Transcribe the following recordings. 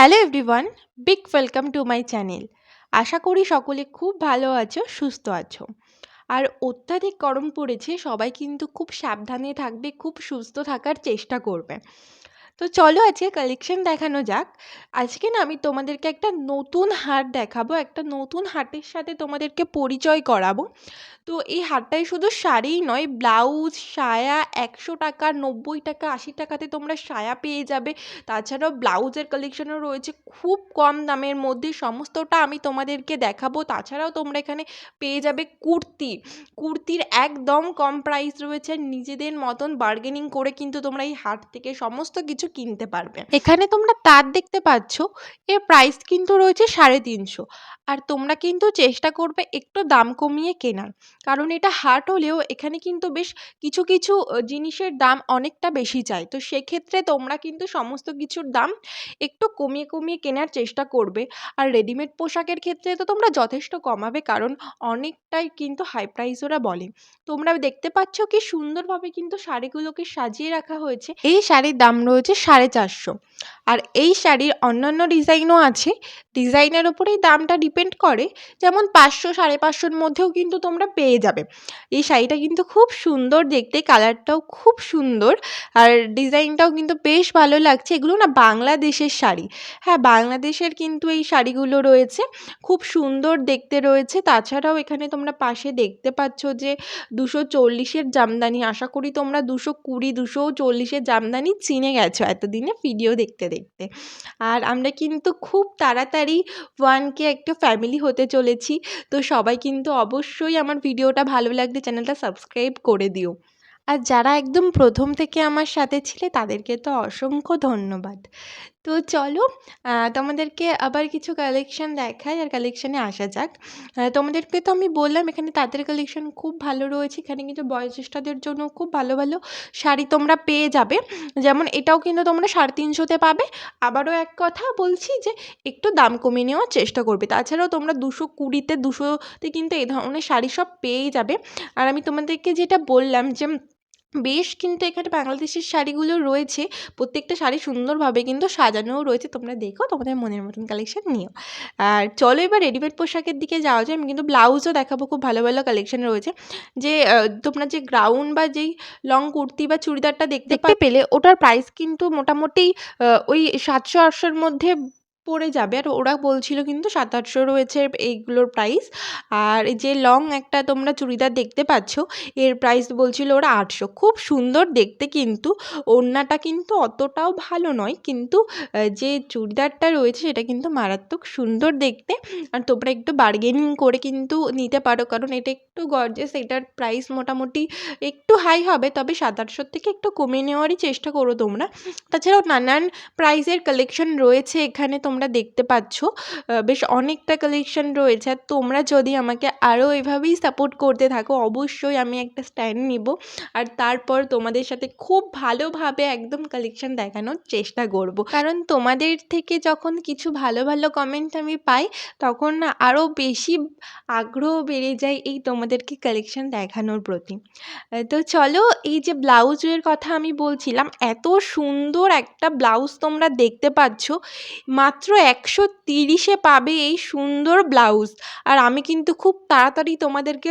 Hello everyone, big welcome to my channel. আশা করি সকলে খুব ভালো আছো, সুস্থ আছো। আর অত্যাধিক গরম পড়েছে, সবাই কিন্তু খুব সাবধানে থাকবে, খুব সুস্থ থাকার চেষ্টা করবে। তো চলো আজকে কালেকশন দেখানো যাক। আজকে না আমি তোমাদেরকে একটা নতুন হাট দেখাবো, একটা নতুন হাটের সাথে তোমাদেরকে পরিচয় করাবো। তো এই হাটটায় শুধু শাড়িই নয় ব্লাউজ সায়া, একশো টাকা, নব্বই টাকা, আশি টাকাতে তোমরা সায়া পেয়ে যাবে। তাছাড়াও ব্লাউজের কালেকশনও রয়েছে খুব কম দামের মধ্যে, সমস্তটা আমি তোমাদেরকে দেখাবো। তাছাড়াও তোমরা এখানে পেয়ে যাবে কুর্তি। কুর্তির একদম কম প্রাইস রয়েছে, নিজেদের মতন বার্গেনিং করে কিন্তু তোমরা এই হাট থেকে সমস্ত কিছু কিনতে পারবে। এখানে তোমরা তার দেখতে পাচ্ছ এর প্রাইস কিন্তু রয়েছে সাড়ে তিনশো। আর তোমরা কিন্তু চেষ্টা করবে একটু দাম কমিয়ে কেনার। কারণ এটা হাট হলেও এখানে কিন্তু বেশ কিছু কিছু জিনিসের দাম অনেকটা বেশি চায় তো সেক্ষেত্রে তোমরা কিন্তু সমস্ত কিছুর দাম একটু কমিয়ে কমিয়ে কেনার চেষ্টা করবে। আর রেডিমেড পোশাকের ক্ষেত্রে তো তোমরা যথেষ্ট কমাবে কারণ অনেকটাই কিন্তু হাই প্রাইস ওরা বলে। তোমরা দেখতে পাচ্ছ কি সুন্দরভাবে কিন্তু শাড়িগুলোকে সাজিয়ে রাখা হয়েছে। এই শাড়ির দাম রয়েছে সাড়ে চারশো। আর এই শাড়ির অন্যান্য ডিজাইনও আছে। ডিজাইনের ওপরেই দামটা ডিপেন্ড করে। যেমন পাঁচশো, সাড়ে পাঁচশোর মধ্যেও কিন্তু তোমরা পেয়ে যাবে। এই শাড়িটা কিন্তু খুব সুন্দর দেখতে, কালারটাও খুব সুন্দর। আর ডিজাইনটাও কিন্তু বেশ ভালো লাগছে। এগুলো না বাংলাদেশের শাড়ি। হ্যাঁ বাংলাদেশের কিন্তু এই শাড়িগুলো রয়েছে। খুব সুন্দর দেখতে রয়েছে। তাছাড়াও এখানে তোমরা পাশে দেখতে পাচ্ছ যে দুশো চল্লিশের জামদানি। আশা করি তোমরা দুশো কুড়ি, দুশো চল্লিশের জামদানি চিনে গেছো। এতদিনে? ভিডিও দেখতে দেখতে। আর আমরা কিন্তু খুব তাড়াতাড়ি ওয়ানকে একটা ফ্যামিলি হতে চলেছি। তো সবাই কিন্তু অবশ্যই আমার ভিডিওটা ভালো লাগলে চ্যানেলটা সাবস্ক্রাইব করে দিও। আর যারা একদম প্রথম থেকে আমার সাথে ছিলে, তাদেরকে তো অসংখ্য ধন্যবাদ। তো চলো তোমাদেরকে আবার কিছু কালেকশান দেখাই আর কালেকশানে আসা যাক। তোমাদেরকে তো আমি বললাম, এখানে তাঁতের কালেকশান খুব ভালো রয়েছে। এখানে কিন্তু বয়োজ্যেষ্ঠদের জন্য খুব ভালো ভালো শাড়ি তোমরা পেয়ে যাবে। যেমন এটাও কিন্তু তোমরা সাড়ে তিনশোতে পাবে। আবারও এক কথা বলছি যে, একটু দাম কমিয়ে নেওয়ার চেষ্টা করবে। তাছাড়াও তোমরা দুশো কুড়িতে দুশোতে কিন্তু এই ধরনের শাড়ি সব পেয়েই যাবে। আর আমি তোমাদেরকে যেটা বললাম যে বেশ কিন্তু এখানে বাংলাদেশের শাড়িগুলো রয়েছে। প্রত্যেকটা শাড়ি সুন্দরভাবে কিন্তু সাজানোও রয়েছে। তোমরা দেখো তোমাদের মনের মতন কালেকশন নিও। আর চলো এবার রেডিমেড পোশাকের দিকে যাওয়া যায়। আমি কিন্তু ব্লাউজও দেখাবো খুব ভালো ভালো কালেকশন রয়েছে। যে তোমরা যে গ্রাউন্ড বা যেই লং কুর্তি বা চুড়িদারটা দেখতে পেলে ওটার প্রাইস কিন্তু মোটামুটি ওই সাতশো আটশোর মধ্যে পড়ে যাবে। আর ওরা বলছিল কিন্তু সাত আটশো রয়েছে এইগুলোর প্রাইস আর যে লং একটা তোমরা চুড়িদার দেখতে পাচ্ছ, এর প্রাইস বলছিল ওরা আটশো। খুব সুন্দর দেখতে কিন্তু। ওড়নাটা কিন্তু অতটাও ভালো নয়, কিন্তু যে চুড়িদারটা রয়েছে সেটা কিন্তু মারাত্মক সুন্দর দেখতে। আর তোমরা একটু বার্গেনিং করে কিন্তু নিতে পারো, কারণ এটা একটু গর্জেস এটার প্রাইস মোটামুটি একটু হাই হবে, তবে সাত আটশোর থেকে একটু কমে নেওয়ারই চেষ্টা করো তোমরা। তাছাড়াও নানান প্রাইসের কালেকশন রয়েছে এখানে তোমরা দেখতে পাচ্ছ বেশ অনেকটা কালেকশন রয়েছে। আর তোমরা যদি আমাকে আরও এভাবেই সাপোর্ট করতে থাকো, অবশ্যই আমি একটা স্ট্যান্ড নিব। আর তারপর তোমাদের সাথে খুব ভালোভাবে একদম কালেকশন দেখানোর চেষ্টা করব। কারণ তোমাদের থেকে যখন কিছু ভালো ভালো কমেন্ট আমি পাই, তখন আরও বেশি আগ্রহ বেড়ে যায় এই তোমাদেরকে কালেকশন দেখানোর প্রতি। তো চলো, এই যে ব্লাউজের কথা আমি বলছিলাম, এত সুন্দর একটা ব্লাউজ তোমরা দেখতে পাচ্ছ। মাত্র একশো তিরিশে পাবে এই সুন্দর ব্লাউজ। আর আমি কিন্তু খুব তাড়াতাড়ি তোমাদেরকে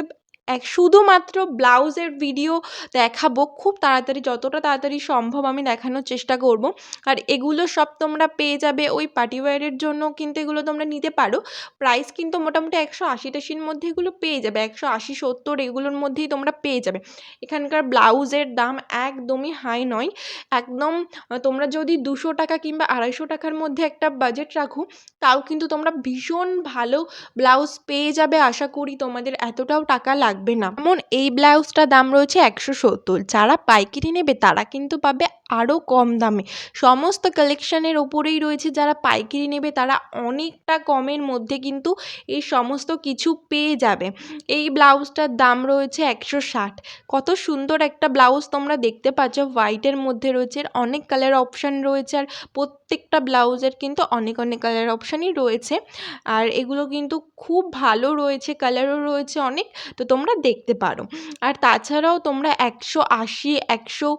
এক শুধুমাত্র ব্লাউজের ভিডিও দেখাবো। খুব তাড়াতাড়ি, যতটা তাড়াতাড়ি সম্ভব আমি দেখানোর চেষ্টা করব। আর এগুলো সব তোমরা পেয়ে যাবে ওই পার্টি ওয়্যারের জন্য কিন্তু এগুলো তোমরা নিতে পারো। প্রাইস কিন্তু মোটামুটি একশো আশি টাশির মধ্যে এগুলো পেয়ে যাবে। একশো আশি, সত্তর এগুলোর মধ্যেই তোমরা পেয়ে যাবে। এখানকার ব্লাউজের দাম একদমই হাই নয়। একদম তোমরা যদি দুশো টাকা কিংবা আড়াইশো টাকার মধ্যে একটা বাজেট রাখো, তাও কিন্তু তোমরা ভীষণ ভালো ব্লাউজ পেয়ে যাবে। আশা করি তোমাদের এতটাও টাকা লাগবে। লাগবে না। এমন এই ব্লাউজটার দাম রয়েছে একশো সত্তর। যারা পাইকারি নেবে তারা কিন্তু পাবে আরও কম দামে। সমস্ত কালেকশানের ওপরেই রয়েছে যারা পাইকারি নেবে তারা অনেকটা কমের মধ্যে কিন্তু এই সমস্ত কিছু পেয়ে যাবে। এই ব্লাউজটার দাম রয়েছে একশো ষাট। কত সুন্দর একটা ব্লাউজ তোমরা দেখতে পাচ্ছ। হোয়াইটের মধ্যে রয়েছে অনেক কালার অপশান রয়েছে আর প্রত্যেকটা ব্লাউজের কিন্তু অনেক অনেক কালার অপশানই রয়েছে। আর এগুলো কিন্তু খুব ভালো রয়েছে কালারও রয়েছে অনেক, তো তোমরা দেখতে পারো। আর তাছাড়াও তোমরা একশো আশি, একশো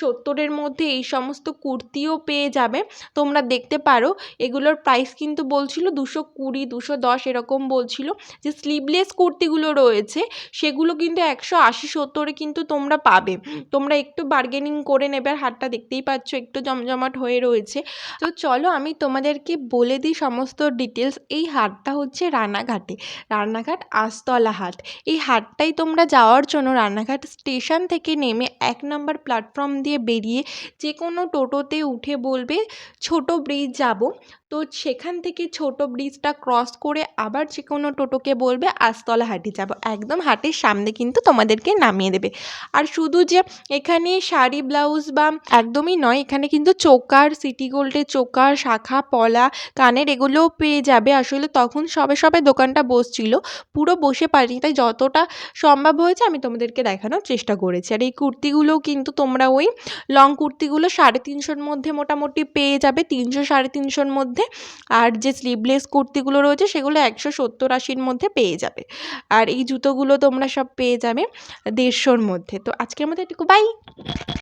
সত্তরের মধ্যে মধ্যে এই সমস্ত কুর্তিও পেয়ে যাবে। তোমরা দেখতে পারো, এগুলোর প্রাইস কিন্তু বলছিল দুশো কুড়ি, দুশো দশ এরকম বলছিল। যে স্লিভলেস কুর্তিগুলো রয়েছে, সেগুলো কিন্তু একশো আশি সত্তরে কিন্তু তোমরা পাবে। তোমরা একটু বার্গেনিং করে নেবে, আর হাটটা দেখতেই পাচ্ছ, একটু জমজমাট হয়ে রয়েছে। তো চলো আমি তোমাদেরকে বলে দিই সমস্ত ডিটেলস এই হাটটা হচ্ছে রানাঘাটে, রানাঘাট আস্তলা হাট। এই হাটটাই তোমরা যাওয়ার জন্য রানাঘাট স্টেশন থেকে নেমে এক নম্বর প্ল্যাটফর্ম দিয়ে বেরিয়ে যে কোনো টোটোতে উঠে বলবে ছোটো ব্রিজ যাব। তো সেখান থেকে ছোটো ব্রিজটা ক্রস করে আবার যে কোনো টোটোকে বলবে, আস্তলা হাটে যাব। একদম হাটের সামনে কিন্তু তোমাদেরকে নামিয়ে দেবে। আর শুধু যে এখানে শাড়ি, ব্লাউজ বা একদমই নয়, এখানে কিন্তু চোকার, সিটি গোল্ডের চোকার, শাখা, পলা, কানের এগুলোও পেয়ে যাবে। আসলে তখন সবে সবে দোকানটা বসছিল, পুরো বসে পারিনি, তাই যতটা সম্ভব হয়েছে আমি তোমাদেরকে দেখানোর চেষ্টা করেছি। আর এই কুর্তিগুলোও কিন্তু তোমরা ওই লং কুর্তিগুলো সাড়ে তিনশোর মধ্যে মোটামুটি পেয়ে যাবে, তিনশো সাড়ে তিনশোর মধ্যে আর যে স্লিভলেস কুর্তিগুলো রয়েছে, সেগুলো একশো সত্তর আশির মধ্যে পেয়ে যাবে। আর এই জুতোগুলো তোমরা সব পেয়ে যাবে দেড়শোর মধ্যে। তো আজকের মতো এটুকু। বাই